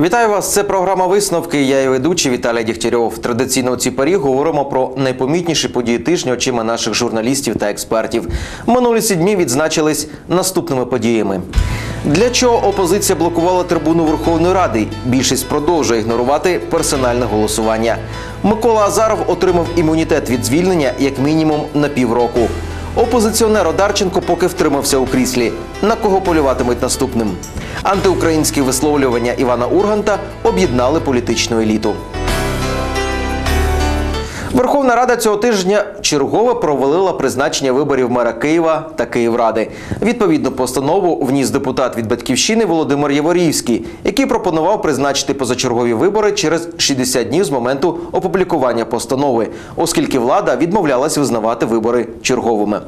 Вітаю вас. Це програма висновки. Я і ведучий Віталій Дігтярьов. Традиційно у цій парі говоримо про найпомітніші події тижня очима наших журналістів та експертів. Минулі ці дні відзначились наступними подіями. Для чого опозиція блокувала трибуну Верховної Ради? Більшість продовжує ігнорувати персональне голосування. Микола Азаров отримав імунітет від звільнення як мінімум на півроку. Опозиціонер Одарченко поки втримався у кріслі. На кого полюватимуть наступним? Антиукраїнські висловлювання Івана Урганта об'єднали політичну еліту. Верховна Рада цього тижня чергово провалила призначення виборів мера Києва та Київради. Відповідну постанову вніс депутат від батьківщини Володимир Яворівський, який пропонував призначити позачергові вибори через 60 днів з моменту опублікування постанови, оскільки влада відмовлялась визнавати вибори черговими.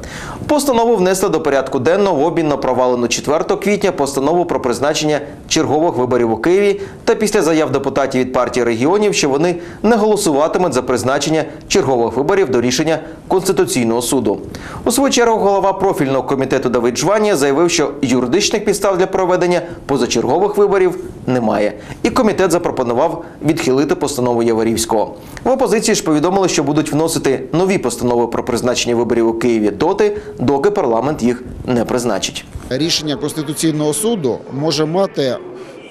Постанову внесли до порядку денного в обмін на провалену 4 квітня постанову про призначення чергових виборів у Києві та після заяв депутатів від партії регіонів, що вони не голосуватимуть за призначення чергових виборів до рішення Конституційного суду. У свою чергу голова профільного комітету Давид Жванія заявив, що юридичних підстав для проведення позачергових виборів немає. І комітет запропонував відхилити постанову Яворівського. В опозиції ж повідомили, що будуть вносити нові постанови про призначення виборів у Києві доти, доки парламент їх не призначить. Рішення Конституційного суду може мати.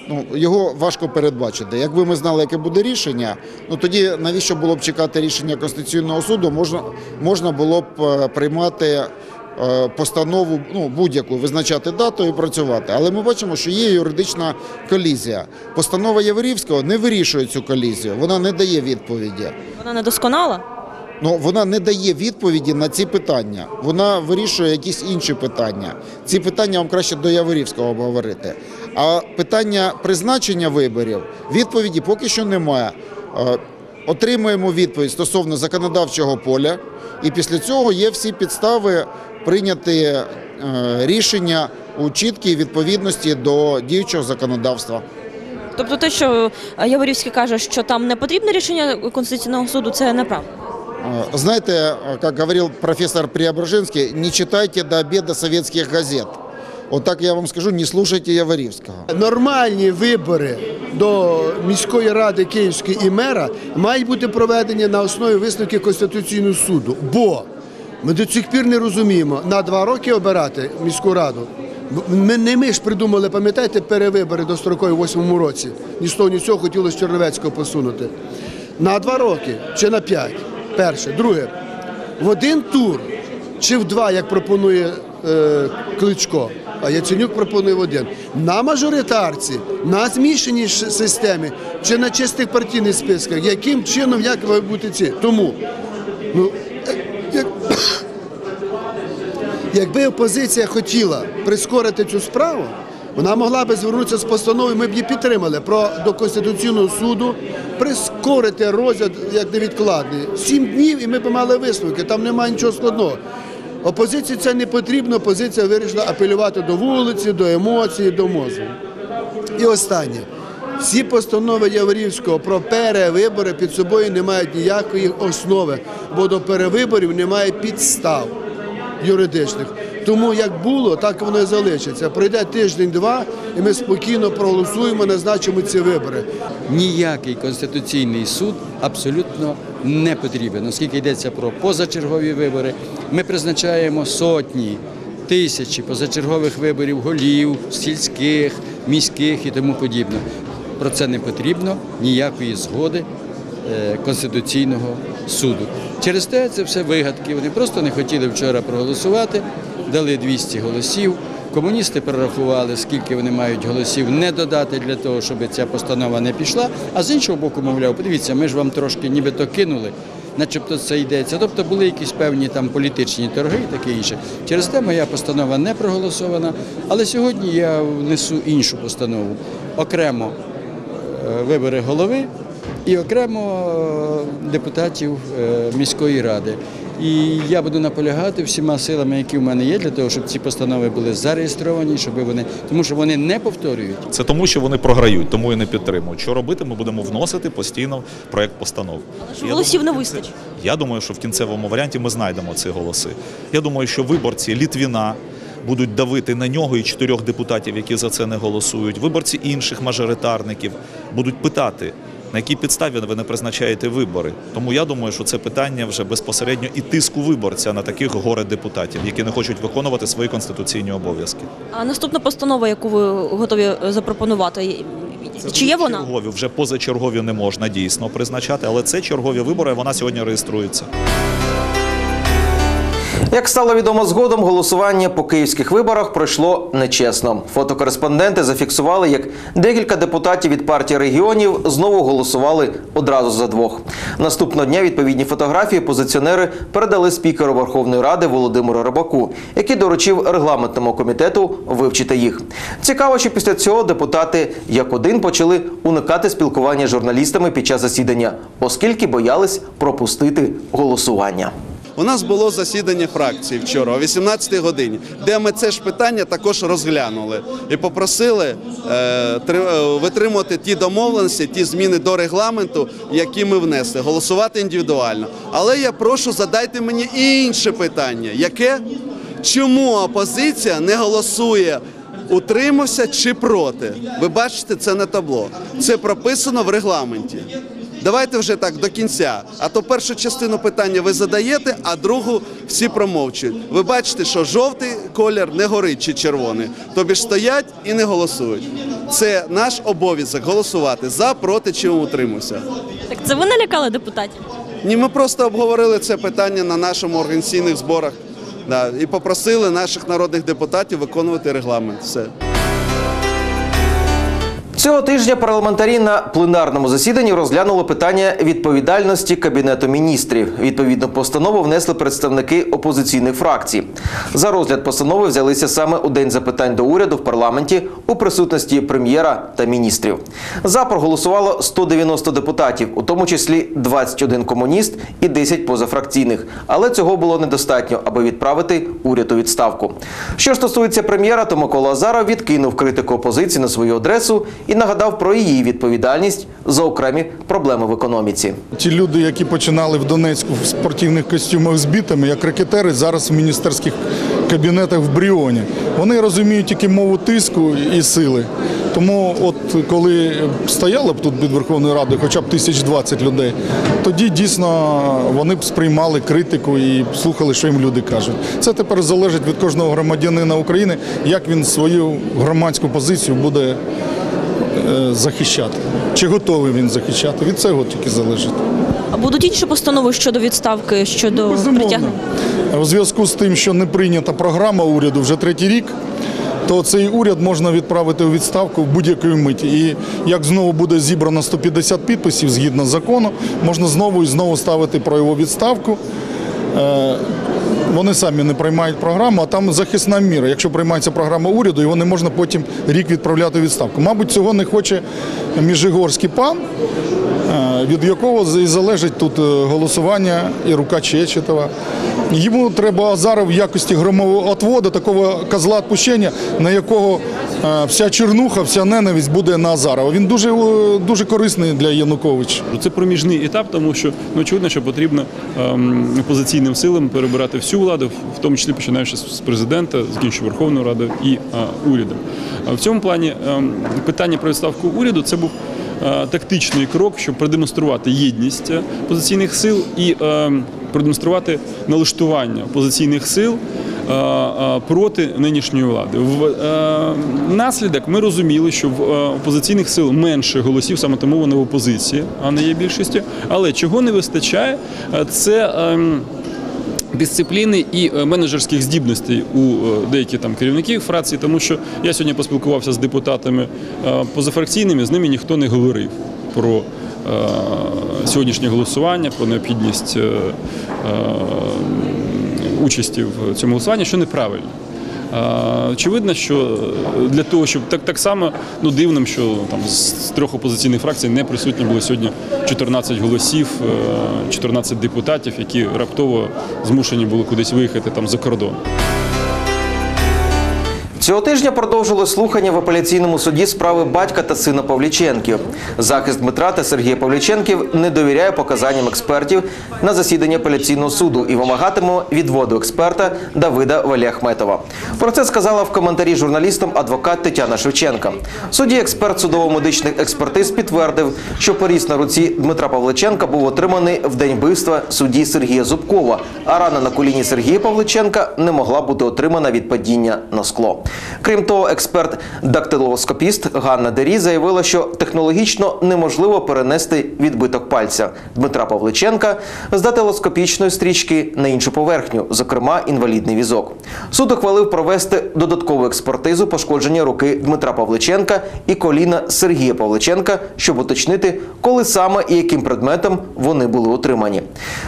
Ну, його важко передбачити. Якби ми знали, яке буде рішення, ну тоді навіщо було б чекати рішення Конституційного суду? Можна, можна було б е, приймати е, постанову ну, будь-яку, визначати дату і працювати. Але ми бачимо, що є юридична колізія. Постанова Яворівського не вирішує цю колізію, вона не дає відповіді. Вона не досконала? Ну, вона не дає відповіді на ці питання. Вона вирішує якісь інші питання. Ці питання вам краще до Яворівського обговорити. А питання призначення виборів відповіді поки що немає. Е, Отримуємо відповідь стосовно законодавчого поля, і після цього є всі підстави прийняти е, рішення у чіткій відповідності до діючого законодавства. Тобто те, що е, Яворівський каже, що там не потрібне рішення Конституційного суду, це неправда. Знаете, как говорил профессор Преображенский, не читайте до обеда советских газет. Вот так я вам скажу, не слушайте Яворівського. Нормальні вибори до міської ради Київської і мера мають бути проведені на основі висновки Конституційного суду. Бо ми до цих пір не розуміємо на два роки обирати міську раду. Ми не ми ж придумали, пам'ятаєте, перевибори в восьмому році. Ні з того, ні цього хотілося Черновецького посунути. На два роки чи на п'ять. Перше. Друге, в один тур чи в два, як пропонує е, Кличко, а Яценюк пропонує один. На мажоритарці, на змішаній системі чи на чистих партійних списках, яким чином як мають бути ці? Тому, ну, е, як, якби опозиція хотіла прискорити цю справу, вона могла би звернутися з постановою, ми б її підтримали про до Конституційного суду прискорити розгляд як невідкладний. Сім днів і ми б мали висновки, там немає нічого складного. Опозиції це не потрібно, опозиція вирішила апелювати до вулиці, до емоцій, до мозку. І останнє. Всі постанови Яворівського про перевибори під собою не мають ніякої основи, бо до перевиборів немає підстав юридичних. Тому як було, так воно і залишиться. Пройде тиждень-два, і ми спокійно проголосуємо, назначимо ці вибори. Ніякий конституційний суд абсолютно не потрібен, оскільки йдеться про позачергові вибори. Ми призначаємо сотні, тисячі позачергових виборів голів, сільських, міських і тому подібне. Про це не потрібно ніякої згоди е, Конституційного суду. Через те це все вигадки. Вони просто не хотіли вчора проголосувати, дали 200 голосів. Комуністи перерахували, скільки вони мають голосів не додати для того, щоб ця постанова не пішла. А з іншого боку, мовляв, подивіться, ми ж вам трошки нібито кинули, начебто це йдеться. Тобто були якісь певні там політичні торги і таке інше. Через те моя постанова не проголосована. Але сьогодні я внесу іншу постанову окремо е, вибори голови і окремо е, депутатів е, міської ради. І я буду наполягати всіма силами, які в мене є, для того, щоб ці постанови були зареєстровані, щоб вони, тому що вони не повторюють. Це тому, що вони програють, тому і не підтримують. Що робити? Ми будемо вносити постійно проект постанов. Але ж Я голосів не думаю, вистачить. Я думаю, що в кінцевому варіанті ми знайдемо ці голоси. Я думаю, що виборці Літвіна, будуть давити на нього і чотирьох депутатів, які за це не голосують. Виборці інших мажоритарників будуть питати. На якій підставі ви не призначаєте вибори? Тому я думаю, що це питання вже безпосередньо і тиску виборця на таких горе депутатів, які не хочуть виконувати свої конституційні обов'язки. А наступна постанова, яку ви готові запропонувати. запропонувати, чи є вона? Чергові вже позачергові не можна дійсно призначати, але це чергові вибори. Вона сьогодні реєструється. Як стало відомо згодом, голосування по київських виборах пройшло нечесно. Фотокореспонденти зафіксували, як декілька депутатів від партії регіонів знову голосували одразу за двох. Наступного дня відповідні фотографії позиціонери передали спікеру Верховної Ради Володимиру Рибаку, який доручив регламентному комітету вивчити їх. Цікаво, що після цього депутати як один почали уникати спілкування з журналістами під час засідання, оскільки боялись пропустити голосування. У нас було засідання фракції вчора о 18 годині, де ми це ж питання також розглянули і попросили е, е, витримувати ті домовленості, ті зміни до регламенту, які ми внесли, голосувати індивідуально. Але я прошу задайте мені інше питання, яке чому опозиція не голосує? Утримався чи проти? Ви бачите, це на табло. Це прописано в регламенті. Давайте вже так до кінця. А то першу частину питання ви задаєте, а другу всі промовчують. Ви бачите, що жовтий колір не горить чи червоний. Тобі ж стоять і не голосують. Це наш обов'язок голосувати за, проти чи утримався. Так це ви налякали депутатів? Ні, ми просто обговорили це питання на нашому організаційних зборах да, і попросили наших народних депутатів виконувати регламент. Все. Цього тижня парламентарі на пленарному засіданні розглянули питання відповідальності Кабінету міністрів. Відповідну постанову внесли представники опозиційних фракцій. За розгляд постанови взялися саме у день запитань до уряду в парламенті у присутності прем'єра та міністрів. За проголосувало 190 депутатів, у тому числі 21 комуніст і 10 позафракційних. Але цього було недостатньо, аби відправити уряд у відставку. Що стосується прем'єра, то Микола Азаров відкинув критику опозиції на свою адресу нагадав про її відповідальність за окремі проблеми в економіці. Ті люди, які починали в Донецьку в спортивних костюмах з бітами, як ракетери, зараз в міністерських кабінетах в Бріоні. Вони розуміють тільки мову тиску і сили. Тому, от коли стояло б тут під Верховною Радою, хоча б тисяч двадцять людей, тоді дійсно вони б сприймали критику і слухали, що їм люди кажуть. Це тепер залежить від кожного громадянина України, як він свою громадську позицію буде захищати. Чи готовий він захищати? Від цього тільки залежить. А будуть інші постанови щодо відставки, щодо Безумовно. притягнення? У зв'язку з тим, що не прийнята програма уряду вже третій рік, то цей уряд можна відправити у відставку в будь-якої миті. І як знову буде зібрано 150 підписів згідно закону, можна знову і знову ставити про його відставку. Вони самі не приймають програму, а там захисна міра. Якщо приймається програма уряду, його не можна потім рік відправляти відставку. Мабуть, цього не хоче міжигорський пан, е, від якого і залежить тут е, голосування і рука Чечетова. Йому треба Азаров в якості громового отводу, такого козла відпущення, на якого е, вся чернуха, вся ненависть буде на Азарова. Він дуже, дуже корисний для Януковича. Це проміжний етап, тому що ну очевидно, що потрібно ем, опозиційним силам перебирати всю владу, в тому числі починаючи з президента, закінчуючи Верховною Радою і урядом. В цьому плані ем, питання про відставку уряду це був е, тактичний крок, щоб продемонструвати єдність е, опозиційних сил і ем, продемонструвати налаштування опозиційних сил. е, е, Проти нинішньої влади в е, наслідок ми розуміли, що в е, опозиційних сил менше голосів, саме тому вони в опозиції, а не є більшістю. Але чого не вистачає, е, це ем, дисципліни і е, менеджерських здібностей у е, деяких там керівників фракції, тому що я сьогодні поспілкувався з депутатами е, позафракційними, з ними ніхто не говорив про сьогоднішнє голосування, про необхідність участі в цьому голосуванні, що неправильно. Е, Очевидно, що для того, щоб так, так само ну, дивним, що там з трьох опозиційних фракцій не присутні були сьогодні 14 голосів, е, 14 депутатів, які раптово змушені були кудись виїхати там за кордон. Цього тижня продовжили слухання в апеляційному суді справи батька та сина Павліченків. Захист Дмитра та Сергія Павліченків не довіряє показанням експертів на засідання апеляційного суду і вимагатиме відводу експерта Давида Валіахметова. Про це сказала в коментарі журналістам адвокат Тетяна Шевченка. Судді експерт судово-медичних експертиз підтвердив, що поріз на руці Дмитра Павличенка був отриманий в день вбивства судді Сергія Зубкова, а рана на коліні Сергія Павличенка не могла бути отримана від падіння на скло. Крім того, експерт-дактилоскопіст Ганна Дері заявила, що технологічно неможливо перенести відбиток пальця Дмитра Павличенка з дактилоскопічної стрічки на іншу поверхню, зокрема інвалідний візок. Суд ухвалив провести додаткову експертизу пошкодження руки Дмитра Павличенка і коліна Сергія Павличенка, щоб уточнити, коли саме і яким предметом вони були отримані.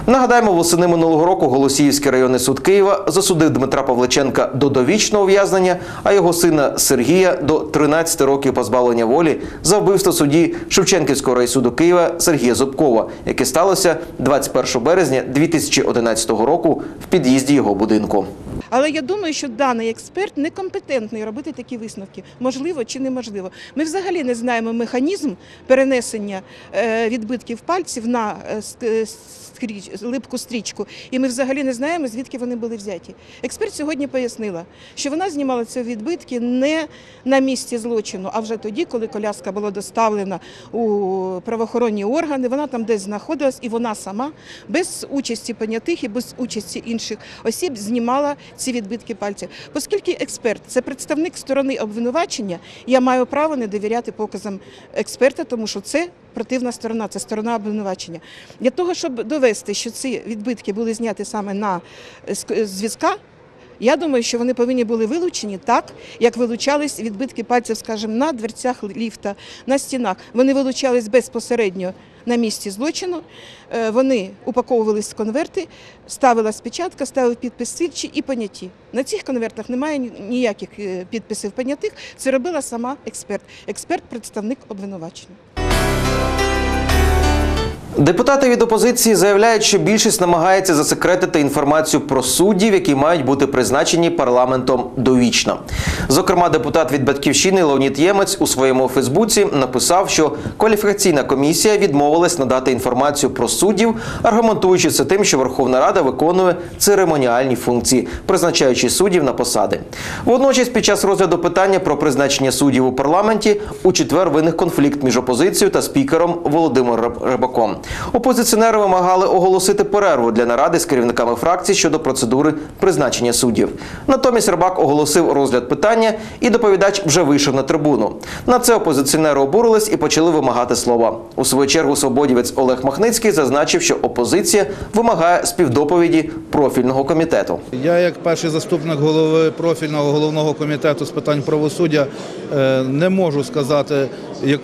Нагадаємо, восени минулого року Голосіївський районний суд Києва засудив Дмитра Павличенка до довічного ув'язнення, а його сина Сергія до 13 років позбавлення волі за вбивство судді Шевченківського райсуду Києва Сергія Зубкова, яке сталося 21 березня 2011 року в під'їзді його будинку. Але я думаю, що даний експерт некомпетентний робити такі висновки. Можливо чи неможливо. Ми взагалі не знаємо механізм перенесення е, відбитків пальців на скріч- липку стрічку, і ми взагалі не знаємо, звідки вони були взяті. Експерт сьогодні пояснила, що вона знімала ці відбитки не на місці злочину, а вже тоді, коли коляска була доставлена у правоохоронні органи. Вона там десь знаходилась, і вона сама без участі понятих і без участі інших осіб знімала ці відбитки пальців. Оскільки експерт це представник сторони обвинувачення, я маю право не довіряти показам експерта, тому що це противна сторона, це сторона обвинувачення. Для того, щоб довести, що ці відбитки були зняті саме на зв'язка. Я думаю, що вони повинні були вилучені так, як вилучались відбитки пальців, скажімо, на дверцях ліфта, на стінах. Вони вилучались безпосередньо на місці злочину. Е, Вони упаковувались в конверти, ставилась печатка, ставив підпис слідчі і поняті. На цих конвертах немає ніяких е, підписів понятих. Це робила сама експерт. Експерт представник обвинувачення. Депутати від опозиції заявляють, що більшість намагається засекретити інформацію про суддів, які мають бути призначені парламентом довічно. Зокрема, депутат від батьківщини Леонід Ємець у своєму Фейсбуці написав, що кваліфікаційна комісія відмовилась надати інформацію про суддів, аргументуючи це тим, що Верховна Рада виконує церемоніальні функції, призначаючи суддів на посади. Водночас, під час розгляду питання про призначення суддів у парламенті у четвер виник конфлікт між опозицією та спікером Володимиром Рибаком. Опозиціонери вимагали оголосити перерву для наради з керівниками фракцій щодо процедури призначення суддів. Натомість Рибак оголосив розгляд питання, і доповідач вже вийшов на трибуну. На це опозиціонери обурились і почали вимагати слова. У свою чергу свободівець Олег Махницький зазначив, що опозиція вимагає співдоповіді профільного комітету. Я, як перший заступник голови профільного головного комітету з питань правосуддя, е, не можу сказати,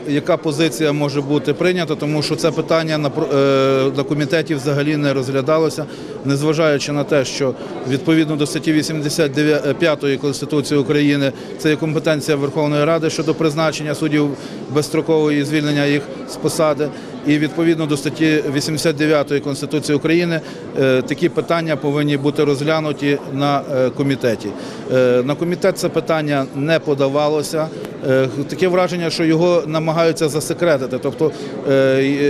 яка позиція може бути прийнята, тому що це питання на е, на комітеті взагалі не розглядалося, незважаючи на те, що відповідно до статті 85 Конституції України це є компетенція Верховної Ради щодо призначення суддів безстрокового і звільнення їх з посади. І відповідно до статті 89 Конституції України е, такі питання повинні бути розглянуті на е, комітеті. Е, На комітет це питання не подавалося. Таке враження, що його намагаються засекретити. Тобто,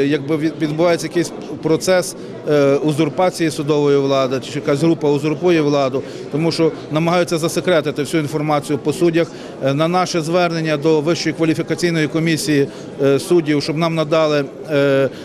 якби відбувається якийсь процес узурпації судової влади, чи якась група узурпує владу, тому що намагаються засекретити всю інформацію по суддях. На наше звернення до Вищої кваліфікаційної комісії суддів, щоб нам надали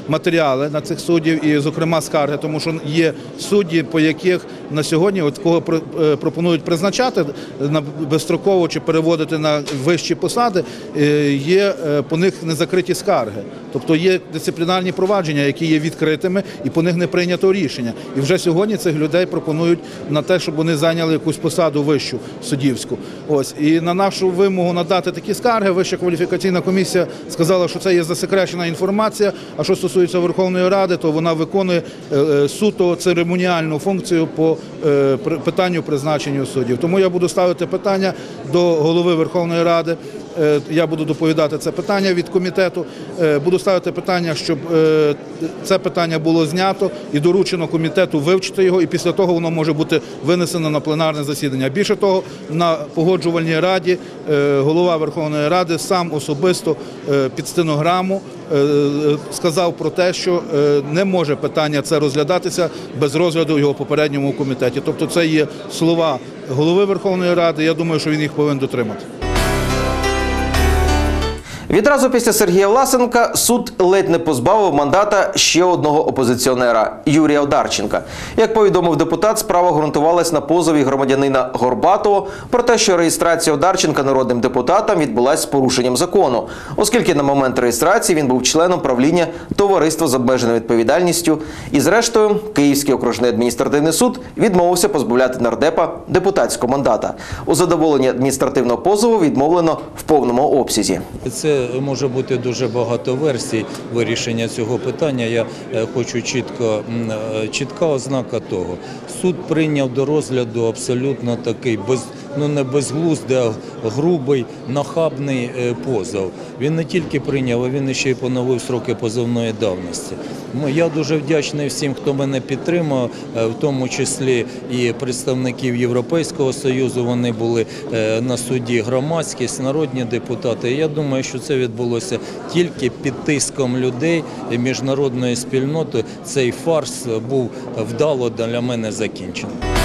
матеріали на цих суддів і, зокрема, скарги, тому що є судді, по яких на сьогодні, от кого е, пропонують призначати на безстроково чи переводити на вищі посади, е, є е, по них незакриті скарги. Тобто є дисциплінарні провадження, які є відкритими, і по них не прийнято рішення. І вже сьогодні цих людей пропонують на те, щоб вони зайняли якусь посаду вищу суддівську. Ось і на нашу вимогу надати такі скарги, вища кваліфікаційна комісія сказала, що це є засекречена інформація. А що стосується Верховної Ради, то вона виконує е, е, суто церемоніальну функцію по е, питанню призначення суддів. Тому я буду ставити питання до голови Верховної Ради. Я буду доповідати це питання від комітету. Буду ставити питання, щоб це питання було знято і доручено комітету вивчити його, і після того воно може бути винесено на пленарне засідання. Більше того, на погоджувальній раді голова Верховної Ради сам особисто під стенограму сказав про те, що е, не може питання це розглядатися без розгляду його попередньому комітеті. Тобто, це є слова голови Верховної Ради. Я думаю, що він їх повинен дотримати. Відразу після Сергія Власенка суд ледь не позбавив мандата ще одного опозиціонера Юрія Одарченка. Як повідомив депутат, справа ґрунтувалась на позові громадянина Горбатого про те, що реєстрація Одарченка народним депутатом відбулась з порушенням закону, оскільки на момент реєстрації він був членом правління товариства з обмеженою відповідальністю. І зрештою, Київський окружний адміністративний суд відмовився позбавляти нардепа депутатського мандата. У задоволенні адміністративного позову відмовлено в повному обсязі. Це може бути дуже багато версій вирішення цього питання. Я е, хочу чітко е, чітка ознака того. Суд прийняв до розгляду абсолютно такий без ну не безглуздий, а грубий, нахабний е, позов. Він не тільки прийняв, а він ще й поновив сроки позовної давності. Ну, Я дуже вдячний всім, хто мене підтримав, е, в тому числі і представників Європейського союзу. Вони були е, на суді громадськість, народні депутати. Я думаю, що це відбулося тільки під тиском людей і міжнародної спільноти. Цей фарс був вдало для мене закінчений.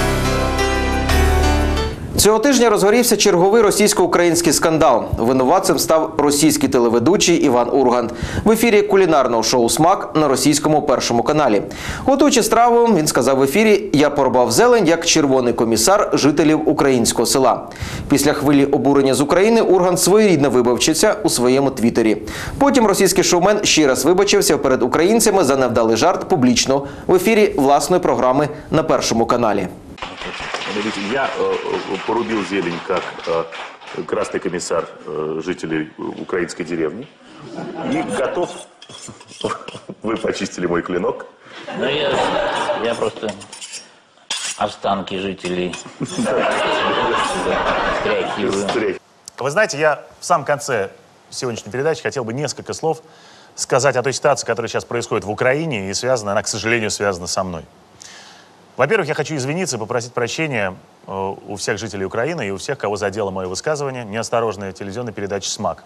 Цього тижня розгорівся черговий російсько-український скандал. Винуватцем став російський телеведучий Іван Ургант в ефірі кулінарного шоу Смак на російському першому каналі. Готуючи страву, він сказав в ефірі: Я порубав зелень як червоний комісар жителів українського села. Після хвилі обурення з України Ургант своєрідно вибачився у своєму твіттері. Потім російський шоумен ще раз вибачився перед українцями за невдалий жарт публічно в ефірі власної програми на першому каналі. Смотрите, я э, э, порубил зелень как э, красный комиссар э, жителей украинской деревни и готов. Вы почистили мой клинок. Ну, я, я просто останки жителей стряхиваю. Вы знаете, я в самом конце сегодняшней передачи хотел бы несколько слов сказать о той ситуации, которая сейчас происходит в Украине, и связана, она, к сожалению, связана со мной. Во-первых, я хочу извиниться и попросить прощения э, у всех жителей Украины и у всех, кого задело мое высказывание, неосторожная телевизионная передача «СМАК».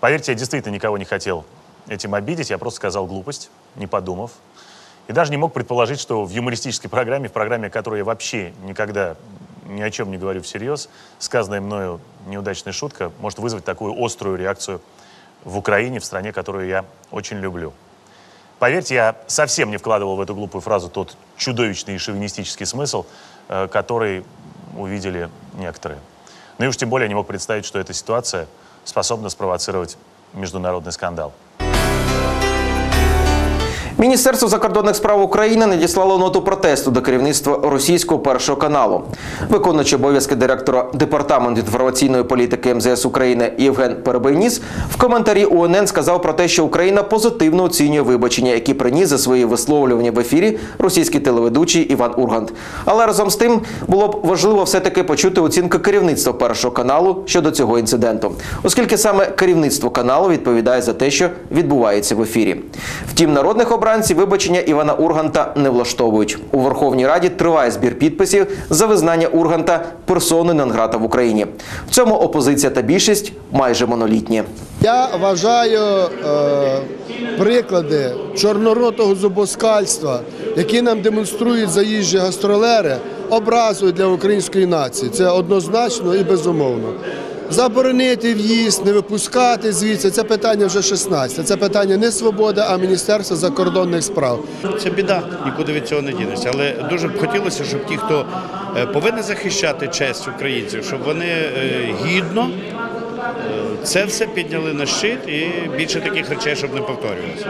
Поверьте, я действительно никого не хотел этим обидеть, я просто сказал глупость, не подумав. И даже не мог предположить, что в юмористической программе, в программе, о которой я вообще никогда ни о чем не говорю всерьез, сказанная мною неудачная шутка может вызвать такую острую реакцию в Украине, в стране, которую я очень люблю. Поверьте, я совсем не вкладывал в эту глупую фразу тот чудовищный и шовинистический смысл, э, который увидели некоторые. Ну и уж тем более я не мог представить, что эта ситуация способна спровоцировать международный скандал. Міністерство закордонних справ України надіслало ноту протесту до керівництва російського першого каналу. Виконуючий обов'язки директора департаменту інформаційної політики МЗС України Євген Перебийніс в коментарі УНН сказав про те, що Україна позитивно оцінює вибачення, які приніс за свої висловлювання в ефірі російський телеведучий Іван Ургант. Але разом з тим було б важливо все-таки почути оцінку керівництва першого каналу щодо цього інциденту, оскільки саме керівництво каналу відповідає за те, що відбувається в ефірі. Втім, народних обранців вибачення Івана Урганта не влаштовують. У Верховній Раді триває збір підписів за визнання Урганта персони Нонграта в Україні. В цьому опозиція та більшість майже монолітні. Я вважаю е, приклади чорноротого зубоскальства, які нам демонструють заїжджі гастролери, образою для української нації. Це однозначно і безумовно. Заборонити в'їзд, не випускати звідси це питання вже 16. Це питання не свобода, а Міністерства закордонних справ. Це біда, нікуди від цього не дінешся. Але дуже б хотілося, щоб ті, хто е, повинен захищати честь українців, щоб вони е, гідно е, це все підняли на щит і більше таких речей, щоб не повторювалося.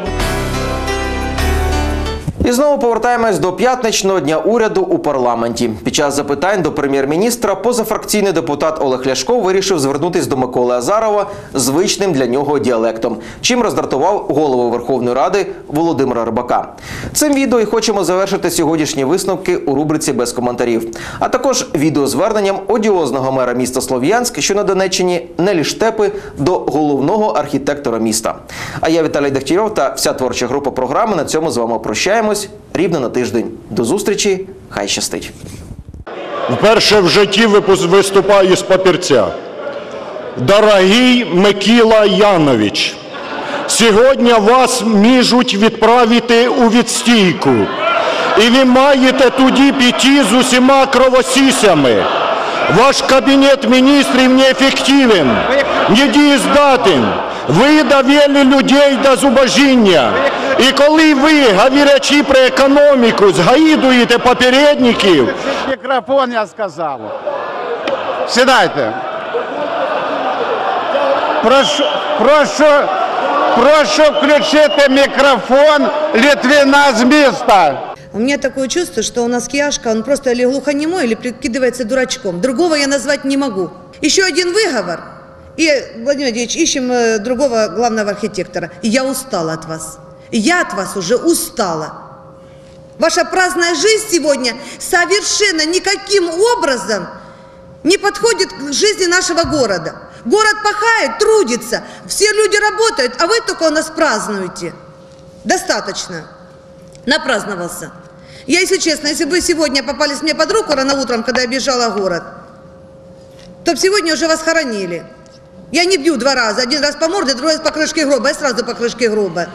І знову повертаємось до п'ятничного дня уряду у парламенті. Під час запитань до прем'єр-міністра позафракційний депутат Олег Ляшко вирішив звернутись до Миколи Азарова звичним для нього діалектом, чим роздратував голову Верховної Ради Володимира Рибака. Цим відео і хочемо завершити сьогоднішні висновки у рубриці без коментарів, а також відеозверненням одіозного мера міста Слов'янськ, що на Донеччині Нелі Штепи до головного архітектора міста. А я Віталій Дегтярьов та вся творча група програми на цьому з вами прощаємось рівно на тиждень. До зустрічі, хай щастить. Вперше в житті виступаю з папірця. Дорогий Микіла Янович, сьогодні вас можуть відправити у відстійку. І ви маєте тоді піти з усіма кровосісями. Ваш кабінет міністрів неефективен, недієздатен. Ви довели людей до зубожіння. І коли ви, говорячи про економіку, згаїдуєте попередників, Мікрофон, я сказав. Сідайте. Прошу, прошу, прошу включити мікрофон Літвіна з міста. У меня такое чувство, что у нас Киашка, он просто или глухонемой, или прикидывается дурачком. Другого я назвать не могу. Еще один выговор. И, Владимир Владимирович, ищем э, другого главного архитектора. И я устала от вас. Я от вас уже устала. Ваша праздная жизнь сегодня совершенно никаким образом не подходит к жизни нашего города. Город пахает, трудится, все люди работают, а вы только у нас празднуете. Достаточно. Напраздновался. Я, если честно, если бы сегодня попались мне под руку рано утром, когда я бежала город, то сегодня уже вас хоронили. Я не бью два раза. Один раз по морде, другой раз по крышке гроба. Я сразу по крышке гроба.